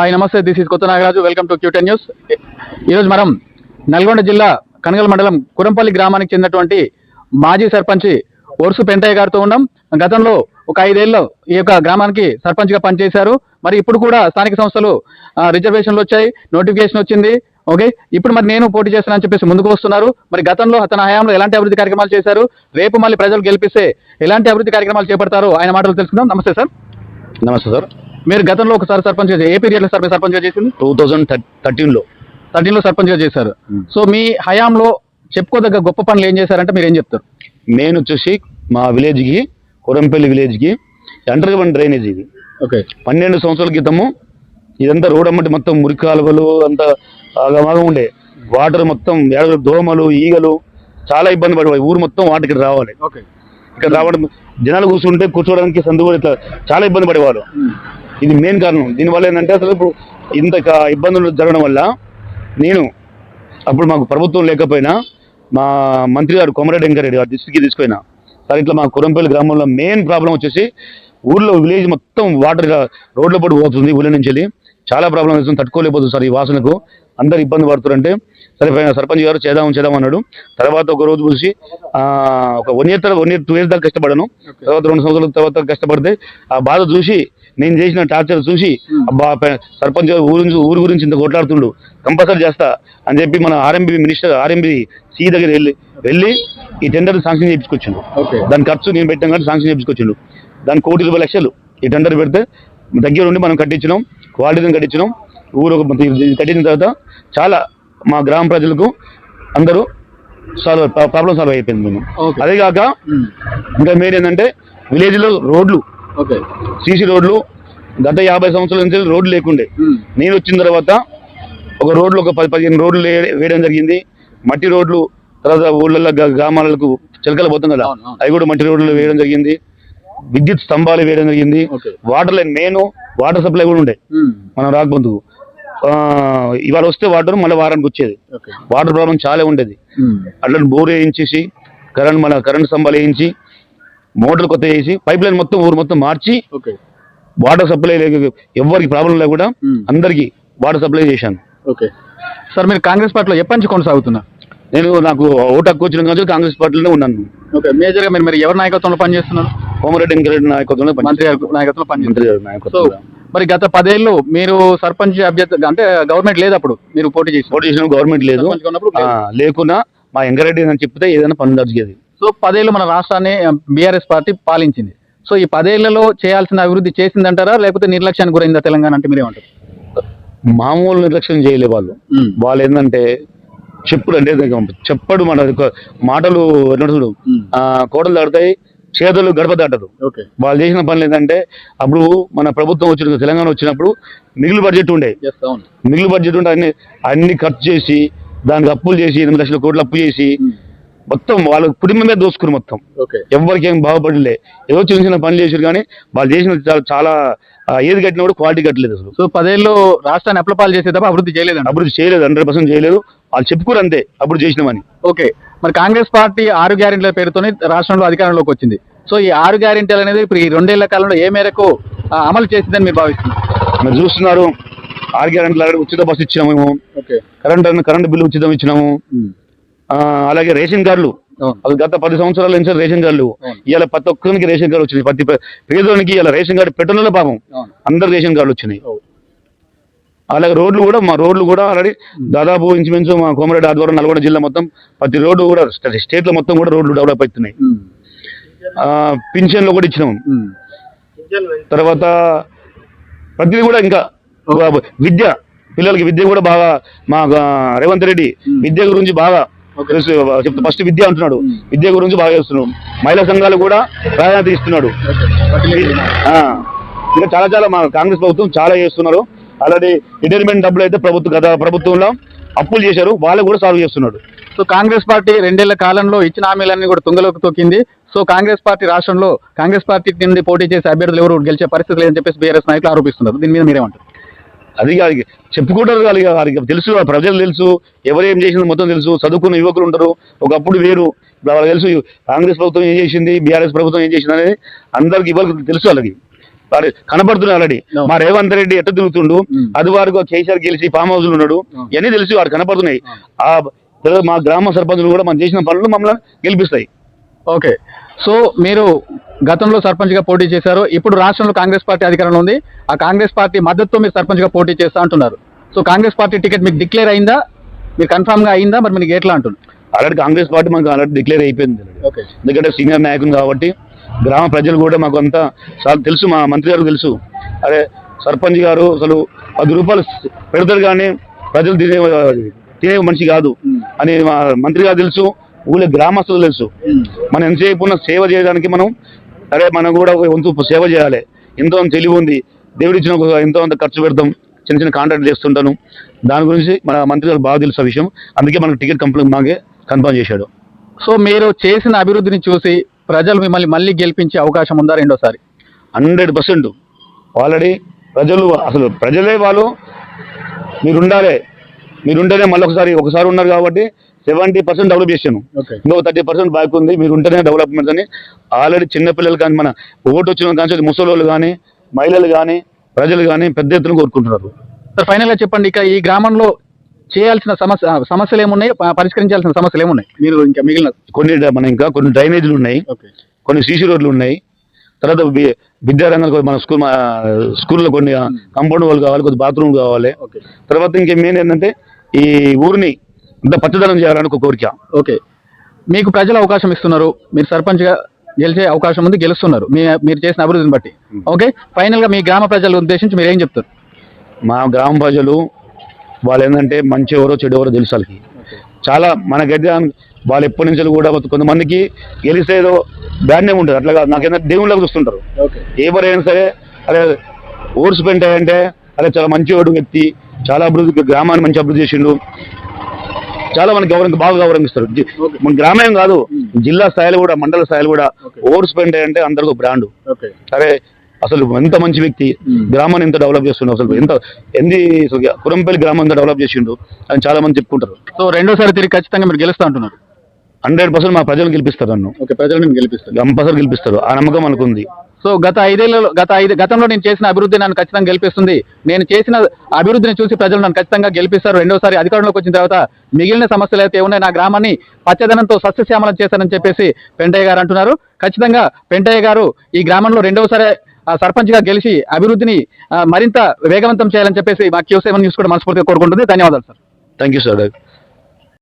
Hi నమస్తే this is Kotha Nagaraju. Welcome to Q ten news ఈరోజు మనం నల్గొండ జిల్లా కనగల మండలం కురంపల్లి గ్రామానికి చెందినటువంటి మాజీ సర్పంచ్ ఒరుసు పెంటయ్య గారితో ఉన్నాం. గతంలో ఒక ఐదేళ్ళు ఈ యొక్క గ్రామానికి సర్పంచ్గా పనిచేశారు. మరి ఇప్పుడు కూడా స్థానిక సంస్థలు రిజర్వేషన్లు వచ్చాయి నోటిఫికేషన్ వచ్చింది. ఓకే ఇప్పుడు మరి నేను పోటీ చేస్తానని చెప్పేసి ముందుకు వస్తున్నారు. మరి గతంలో అతని హయాంలో ఎలాంటి అభివృద్ధి కార్యక్రమాలు చేశారు? రేపు మళ్ళీ ప్రజలు గెలిపిస్తే ఎలాంటి అభివృద్ధి కార్యక్రమాలు చేపడతారు ఆయన మాటలు తెలుసుకుందాం. నమస్తే సార్. నమస్తే సార్. మీరు గతంలో ఒకసారి సర్పంచ్ ఏ పీరియడ్లో సార్ మీరు సర్పంచ్గా చేసింది? Two thousand థర్టీన్లో. థర్టీన్లో సర్పంచ్గా చేశారు. Hmm. సో మీ హయాంలో చెప్పుకోదగ్గ గొప్ప పనులు ఏం చేశారంటే మీరు ఏం చెప్తారు? మెయిన్ వచ్చేసి మా విలేజ్కి కొరంపల్లి విలేజ్కి అండర్ గ్రౌండ్ డ్రైనేజ్ ఇది. ఓకే. పన్నెండు సంవత్సరాల క్రితము ఇదంతా రోడ్ అమ్మటి మొత్తం మురికి కాలువలు అంతా ఆగమాగం ఉండే. వాటర్ మొత్తం ఏడ దోమలు ఈగలు చాలా ఇబ్బంది పడేవాడు ఊరు మొత్తం వాటికి రావాలి. ఓకే. ఇక్కడ రావడం జనాలు కూర్చుంటే కూర్చోవడానికి సందు ఇట్లా చాలా ఇబ్బంది పడేవారు. ఇది మెయిన్ కారణం. దీనివల్ల ఏంటంటే అసలు ఇప్పుడు ఇంత ఇబ్బందులు జరగడం వల్ల నేను అప్పుడు మాకు ప్రభుత్వం లేకపోయినా మా మంత్రి గారు కొమరెడ్డి వెంకరెడ్డి గారు దృష్టికి తీసుకుపోయినా. సార్ ఇట్లా మా కురంపల్లి గ్రామంలో మెయిన్ ప్రాబ్లం వచ్చేసి ఊర్లో విలేజ్ మొత్తం వాటర్ రోడ్ల పడి పోతుంది ఊళ్ళో నుంచి వెళ్ళి. చాలా ప్రాబ్లం వస్తుంది తట్టుకోలేకపోతుంది సార్ ఈ వాసనకు. అందరు ఇబ్బంది పడుతున్నారంటే సరే సర్పంచ్ గారు చేద్దాం చేద్దాం అన్నాడు. తర్వాత ఒక రోజు చూసి ఆ, ఒక వన్ ఇయర్ తర్వాత వన్ ఇయర్ టూ ఇయర్స్ దాకా కష్టపడాను తర్వాత రెండు సంవత్సరాల తర్వాత కష్టపడితే ఆ బాధ చూసి నేను చేసిన టార్చర్ చూసి సర్పంచ్ గారు ఊరు ఊరు గురించి ఇంత కొట్లాడుతుండు. కంపల్సరీ చేస్తా అని చెప్పి మన ఆర్ఎంబి మినిస్టర్ ఆర్ఎంబి సి దగ్గర వెళ్ళి వెళ్ళి ఈ టెండర్ శాంక్షన్ చేయించుకొచ్చిండు. ఓకే. దాని ఖర్చు నేను పెట్టాం కానీ శాంక్షన్ చేయించుకొచ్చిండు. దాని కోటి రూపాయల లక్షలు ఈ టెండర్ పెడితే దగ్గర ఉండి మనం కట్టించినాం. క్వాలిటీని కట్టించినాం. ఊరు కట్టించిన తర్వాత చాలా మా గ్రామ ప్రజలకు అందరూ సాల్వ్ ప్రాబ్లం సాల్వ్ అయిపోయింది మేము. ఓకే. అదే కాక ఇంకా మెయిన్ ఏంటంటే విలేజ్లో రోడ్లు. ఓకే. సీసీ రోడ్లు గత యాభై సంవత్సరాల నుంచి రోడ్లు లేకుండే. నేను వచ్చిన తర్వాత ఒక రోడ్లు ఒక పది పదిహేను రోడ్లు వేయడం జరిగింది. మట్టి రోడ్లు తర్వాత ఊళ్ళల్లో గ్రామాలకు చిలకలు పోతాం కదా. అవి కూడా మట్టి రోడ్లు వేయడం జరిగింది. విద్యుత్ స్తంభాలు వేయడం జరిగింది. Water line main water supply కూడా ఉండే. మనం రాకబందుకు ఆ, ఇవాళ వస్తే వాటర్ మళ్ళీ వారానికి వచ్చేది. వాటర్ ప్రాబ్లం చాలా ఉండేది. అట్లా బోర్ వేయించేసి కరెంట్ మన కరెంట్ స్తంభాలు వేయించి మోటార్ కొత్త వేసి పైప్ లైన్ మొత్తం ఊరు మొత్తం మార్చి వాటర్ సప్లై లేక ఎవరికి ప్రాబ్లం లేకుండా అందరికి వాటర్ సప్లై చేశాను. ఓకే. సార్ మీరు కాంగ్రెస్ పార్టీలో ఎప్పటి నుంచి కొనసాగుతున్నారు? నేను నాకు ఓటు హక్కు వచ్చిన కానీ కాంగ్రెస్ పార్టీలోనే ఉన్నాను. ఓకే మేజర్గా మీరు మరి ఎవరి నాయకత్వంలో పనిచేస్తున్నారు? కోమరెడ్డి వెంకరెడ్డి నాయకత్వంలో పని- మంత్రి గారి నాయకత్వంలో పనిచేస్తున్నారు మంత్రి గారి సో నాయకత్వంలో. మరి గత పదేళ్ళు మీరు సర్పంచ్ అభ్యర్థి అంటే గవర్నమెంట్ లేదు అప్పుడు మీరు పోటీ చేసి పోటీ చేసిన గవర్నమెంట్ లేదు. ఆ, లేకున్నా మా వెంకరెడ్డి అని చెప్తే ఏదైనా పని జరిగేది. సో పదేళ్ళు మన రాష్ట్రాన్ని బీఆర్ఎస్ పార్టీ పాలించింది. సో ఈ పదేళ్ళలో చేయాల్సిన అభివృద్ధి చేసిందంటారా? లేకపోతే నిర్లక్ష్యానికి గురైందా తెలంగాణ అంటే మీరేమంటారు? మామూలు నిర్లక్ష్యం చేయలే వాళ్ళు. వాళ్ళు ఏంటంటే చెప్పుడు అంటే చెప్పడు మన మాటలు చూడు? ఆ, కోడలు దాడతాయి చేతులు గడప దాటదు ఓకే. వాళ్ళు చేసిన పనులు ఏంటంటే అప్పుడు మన ప్రభుత్వం వచ్చిన తెలంగాణ వచ్చినప్పుడు మిగులు బడ్జెట్ ఉండే. మిగులు బడ్జెట్ ఉంటే అన్ని అన్ని ఖర్చు చేసి దానికి అప్పులు చేసి ఎనిమిది లక్షల కోట్లు అప్పు చేసి మొత్తం వాళ్ళ కుటుంబమే దోసుకురు మొత్తం. ఓకే. ఎవరికి ఏం బాగుపడలే. ఏదో చిన్న చిన్న పనులు చేశారు కానీ వాళ్ళు చేసిన చాలా- ఏది కట్టినా కూడా క్వాలిటీ కట్టలేదు అసలు. సో పదేళ్ళు రాష్ట్రాన్ని అప్లపాలు చేసే తప్ప అభివృద్ధి చేయలేదండి అభివృద్ధి చేయలేదు హండ్రెడ్ పర్సెంట్ చేయలేదు. వాళ్ళు చెప్పుకోరు అంతే అప్పుడు చేసినామని. ఓకే మరి కాంగ్రెస్ పార్టీ ఆరు గ్యారెంటీల పేరుతోనే రాష్ట్రంలో అధికారంలోకి వచ్చింది. సో ఈ ఆరు గ్యారెంటీలు అనేది ఇప్పుడు ఈ రెండేళ్ళ కాలంలో ఏ మేరకు అమలు చేసిందని మీరు భావిస్తున్నారు? మీరు చూస్తున్నారు ఆరు గ్యారెంటీలు ఉచిత బస్సు ఇచ్చినాము మేము ఓకే. కరెంట్ కరెంట్ బిల్లు ఉచితం ఇచ్చినాము. అలాగే రేషన్ కార్డులు. అది గత పది సంవత్సరాల నుంచి రేషన్ కార్డులు. ఇవాళ ప్రతి ఒక్కరికి రేషన్ కార్డు వచ్చింది. ప్రతి పేదోనికి ఇలా రేషన్ కార్డు పెట్టడంలో పాపం. అందరు రేషన్ కార్డులు వచ్చినాయి. అలాగే రోడ్లు కూడా మా రోడ్లు కూడా ఆల్రెడీ దాదాపు ఇంచుమించు మా కోమరెడ్డి ఆధ్వర్యం నల్గొండ జిల్లా మొత్తం ప్రతి రోడ్డు కూడా స్టే- స్టేట్లో మొత్తం కూడా రోడ్లు డెవలప్ అవుతున్నాయి. పింఛన్లు కూడా ఇచ్చినాం. తర్వాత ప్రతిదీ కూడా ఇంకా విద్య పిల్లలకి విద్య కూడా బాగా మా రేవంత్ రెడ్డి విద్య గురించి బాగా ఫస్ట్ విద్య అంటున్నాడు. విద్య గురించి బాగా చేస్తున్నాడు. మహిళా సంఘాలు కూడా ప్రాధాన్యత ఇస్తున్నాడు. ఇంకా చాలా చాలా మా కాంగ్రెస్ ప్రభుత్వం చాలా చేస్తున్నారు. ఆల్రెడీ రిటైర్మెంట్ డబ్బులు అయితే ప్రభుత్వం గత ప్రభుత్వంలో అప్పులు చేశారు. వాళ్ళు కూడా సాల్వ్ చేస్తున్నాడు. సో కాంగ్రెస్ పార్టీ రెండేళ్ళ కాలంలో ఇచ్చిన హామీలన్నీ కూడా తుంగలోకి తొక్కింది. సో కాంగ్రెస్ పార్టీ రాష్ట్రంలో కాంగ్రెస్ పార్టీ నుండి పోటీ చేసే అభ్యర్థులు ఎవరు గెలిచే పరిస్థితి లేదని చెప్పేసి బీఆర్ఎస్ నాయకులు ఆరోపిస్తున్నారు. దీని మీద మీరేమంటారు? అది చెప్పుకుంటారు ఇక వారికి. తెలుసు ప్రజలు తెలుసు ఎవరు ఏం చేసింది మొత్తం తెలుసు. చదువుకున్న యువకులు ఉంటారు. ఒకప్పుడు వేరు. ఇప్పుడు వాళ్ళకి తెలుసు కాంగ్రెస్ ప్రభుత్వం ఏం చేసింది బీఆర్ఎస్ ప్రభుత్వం ఏం చేసింది అనేది అందరికి ఇవ్వాలి తెలుసు వాళ్ళకి. వాడు కనపడుతున్నాడు ఆల్రెడీ. మా రేవంత్ రెడ్డి ఎట్ట తిరుగుతుండు. అది వరకు కేసీఆర్ గెలిచి ఫామ్ హౌస్ ఉన్నాడు. ఇవన్నీ తెలిసి వాడు కనపడుతున్నాయి. ఆ మా గ్రామ సర్పంచులు కూడా మనం చేసిన పనులు మమ్మల్ని గెలిపిస్తాయి. ఓకే. సో మీరు గతంలో సర్పంచ్గా పోటీ చేశారు. ఇప్పుడు రాష్ట్రంలో కాంగ్రెస్ పార్టీ అధికారంలో ఉంది. ఆ కాంగ్రెస్ పార్టీ మద్దతుతో మీరు సర్పంచ్గా పోటీ చేస్తా అంటున్నారు. సో కాంగ్రెస్ పార్టీ టికెట్ మీకు డిక్లేర్ అయిందా? మీరు కన్ఫర్మ్గా అయిందా? మరి మీకు ఎట్లా అంటుంది ఆల్రెడీ కాంగ్రెస్ పార్టీ మాకు ఆల్రెడీ డిక్లేర్ అయిపోయింది. ఎందుకంటే సీనియర్ నాయకులు కాబట్టి గ్రామ ప్రజలు కూడా మాకు అంతా చాలా తెలుసు మా మంత్రి గారు తెలుసు. అరే సర్పంచ్ గారు అసలు పది రూపాయలు పెడతారు కానీ ప్రజలు తినే తినే మనిషి కాదు. అని మా మంత్రి గారు తెలుసు ఊళ్ళో గ్రామస్తులు తెలుసు. మనం ఎంతసేపు ఉన్న సేవ చేయడానికి మనం అరే మనం కూడా వంతు సేవ చేయాలి. ఎంతో తెలివి ఉంది. దేవుడు ఇచ్చిన ఒక ఎంతో అంత ఖర్చు పెడతాం చిన్న చిన్న కాంట్రాక్ట్ చేస్తుంటాను. దాని గురించి మన మంత్రి గారు బాగా తెలుసు విషయం. అందుకే మనకు టికెట్ కంప్లీట్ మాకే కన్ఫర్మ్ చేశాడు. సో మీరు చేసిన అభివృద్ధిని చూసి ప్రజలు మిమ్మల్ని మళ్ళీ గెలిపించే అవకాశం ఉందా రెండోసారి? Hundred percent. ఆల్రెడీ ప్రజలు అసలు ప్రజలే వాళ్ళు. మీరుండాలి. మీరుంటేనే మళ్ళీ ఒకసారి ఒకసారి ఉన్నారు కాబట్టి సెవెంటీ పర్సెంట్ డెవలప్ చేశాను. ఓకే ఇంకో థర్టీ పర్సెంట్ బ్యాక్ ఉంది. మీరు ఉంటేనే డెవలప్మెంట్ అని. ఆల్రెడీ చిన్నపిల్లలు కానీ మన ఓటు వచ్చిన కానీ ముసలోళ్ళు కానీ మహిళలు కానీ ప్రజలు కానీ పెద్ద ఎత్తున కోరుకుంటున్నారు. సార్ ఫైనల్గా చెప్పండి ఇక ఈ గ్రామంలో చేయాల్సిన సమస్య సమస్యలు ఏమున్నాయి? పరిష్కరించాల్సిన సమస్యలు ఏమున్నాయి? మీరు ఇంకా మిగిలిన కొన్ని మన ఇంకా కొన్ని డ్రైనేజీలు ఉన్నాయి. కొన్ని సీసీ రోడ్లు ఉన్నాయి. తర్వాత విద్యారంగంలో మన స్కూల్ స్కూల్లో కొన్ని కంపౌండ్ వాళ్ళు కావాలి కొద్ది బాత్రూమ్ కావాలి. ఓకే తర్వాత ఇంకే మెయిన్ ఏంటంటే ఈ ఊరిని ఇంత పచ్చదనం చేయాలని ఒక కోరిక. ఓకే. మీకు ప్రజలు అవకాశం ఇస్తున్నారు మీరు సర్పంచ్గా గెలిచే అవకాశం ఉంది గెలుస్తున్నారు. మీ మీరు చేసిన అభివృద్ధిని బట్టి. ఓకే? ఫైనల్గా మీ గ్రామ ప్రజలు ఉద్దేశించి మీరు ఏం చెప్తారు? మా గ్రామ ప్రజలు వాళ్ళు ఏంటంటే మంచి ఎవరో చెడు ఎవరో తెలుసు వాళ్ళకి. చాలా మనకైతే వాళ్ళు ఎప్పటి నుంచి కూడా కొంతమందికి గెలిస్తే ఏదో బ్యాడ్ నేమ్ ఉంటుంది. అట్లా కాదు. నాకేంటంటే దేవుళ్ళకి చూస్తుంటారు. ఓకే. ఎవరైనా సరే అదే ఓట్స్ పెంటాయంటే అదే చాలా మంచివాడు వ్యక్తి చాలా అభివృద్ధి గ్రామాన్ని మంచి అభివృద్ధి చేసిండు. చాలా మనకి గౌరవం బాగా గౌరవిస్తారు. మన గ్రామం కాదు జిల్లా స్థాయిలో కూడా మండల స్థాయిలో కూడా. ఓట్స్ పెంటాయి అంటే అందరికి బ్రాండ్ సరే అసలు ఎంత మంచి వ్యక్తి. గ్రామాన్ని ఎంత డెవలప్ చేస్తుండు అసలు ఎంత ఎంది కురంపల్లి గ్రామం ఎంత డెవలప్ చేసిండు అని చాలా మంది చెప్పుకుంటారు. సో రెండోసారి తిరిగి ఖచ్చితంగా మీరు గెలుస్తా అంటున్నారు. హండ్రెడ్ పర్సెంట్ మా ప్రజలు గెలిపిస్తారు నన్ను. ఓకే ప్రజలను గెలిపిస్తారు. కంపల్సరీ గెలిపిస్తారు. ఆ నమ్మకం మనకుంది. సో గత ఐదేళ్ళలో గత ఐదు గతంలో నేను చేసిన అభివృద్ధి నన్ను ఖచ్చితంగా గెలిపిస్తుంది. నేను చేసిన అభివృద్ధిని చూసి ప్రజలు నన్ను ఖచ్చితంగా గెలిపిస్తారు. రెండోసారి అధికారంలోకి వచ్చిన తర్వాత మిగిలిన సమస్యలు అయితే ఉన్నాయి నా గ్రామాన్ని పచ్చదనంతో సస్యశ్యామలం చేశారని చెప్పేసి పెంటయ్య గారు అంటున్నారు. ఖచ్చితంగా పెంటయ్య గారు ఈ గ్రామంలో రెండోసారి సర్పంచ్గా గెలిచి అభివృద్ధిని మరింత వేగవంతం చేయాలని చెప్పేసి మా క్యూసెవెన్ న్యూస్ కూడా మనస్ఫూర్తిగా కోరుకుంటుంది. ధన్యవాదాలు సార్. Thank you sir.